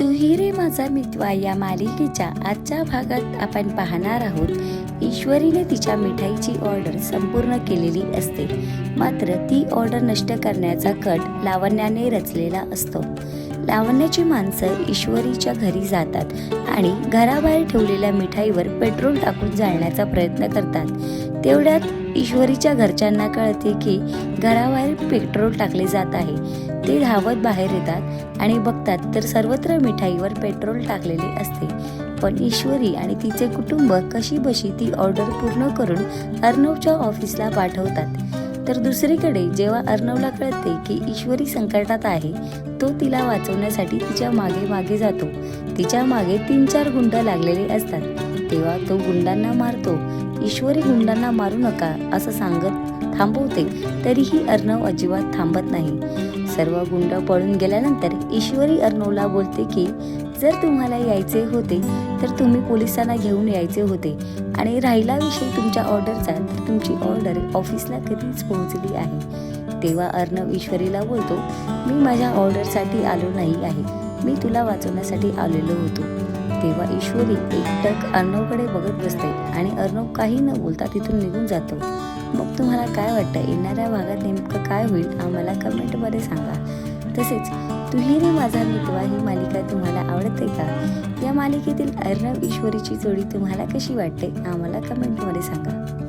तुही रे माझा मितवा या मालिकेच्या आजच्या भागात आपण पाहणार आहोत ईश्वरीने तिच्या मिठाईची ऑर्डर संपूर्ण केलेली असते. मात्र ती ऑर्डर नष्ट करण्याचा कट लावण्याने रचलेला असतो. लावण्याची माणसं ईश्वरीच्या घरी जातात आणि घराबाहेर ठेवलेल्या मिठाईवर पेट्रोल टाकून जाळण्याचा प्रयत्न करतात. तेवढ्यात ईश्वरीच्या घरच्यांना कळते की घराबाहेर पेट्रोल टाकले जात आहे. ते धावत बाहेर येतात आणि बघतात तर सर्वत्र मिठाईवर पेट्रोल टाकलेले असते. पण ईश्वरी आणि तिचे कुटुंब कशी बशी ती ऑर्डर पूर्ण करून अर्णवच्या ऑफिसला पाठवतात. तर दुसरीकडे जेव्हा अर्णवला कळते की ईश्वरी संकटात आहे तो तिला वाचवण्यासाठी तिच्यामागे मागे जातो. तिच्यामागे तीन चार गुंड लागलेले असतात. तेव्हा तो गुंडांना मारतो. ईश्वरी गुंडांना मारू नका असं सांगत थांबवते. तरीही अर्णव अजिबात थांबत नाही. सर्व गुंड पळून गेल्यानंतर ईश्वरी अर्नोला बोलते की जर तुम्हाला यायचे होते तर तुम्ही पोलिसांना घेऊन यायचे होते आणि राहिला विषय तुमच्या ऑर्डरचा तर तुमची ऑर्डर ऑफिसला कधीच पोहोचली आहे. तेव्हा अर्णव ईश्वरीला बोलतो मी माझ्या ऑर्डरसाठी आलो नाही आहे. मी तुला वाचवण्यासाठी आलेलो होतो. तेव्हा ईश्वरी एकटक अर्णवकडे बघत बसते आणि अर्णव काही न बोलता तिथून निघून जातो. मग तुम्हाला काय वाटतं? येणाऱ्या भागात नेमकं काय होईल? आम्हाला कमेंटमध्ये सांगा. तसेच तुही रे माझा मितवा ही मालिका तुम्हाला आवडते का? या मालिकेतील अर्णव ईश्वरीची जोडी तुम्हाला कशी वाटते? आम्हाला कमेंटमध्ये सांगा.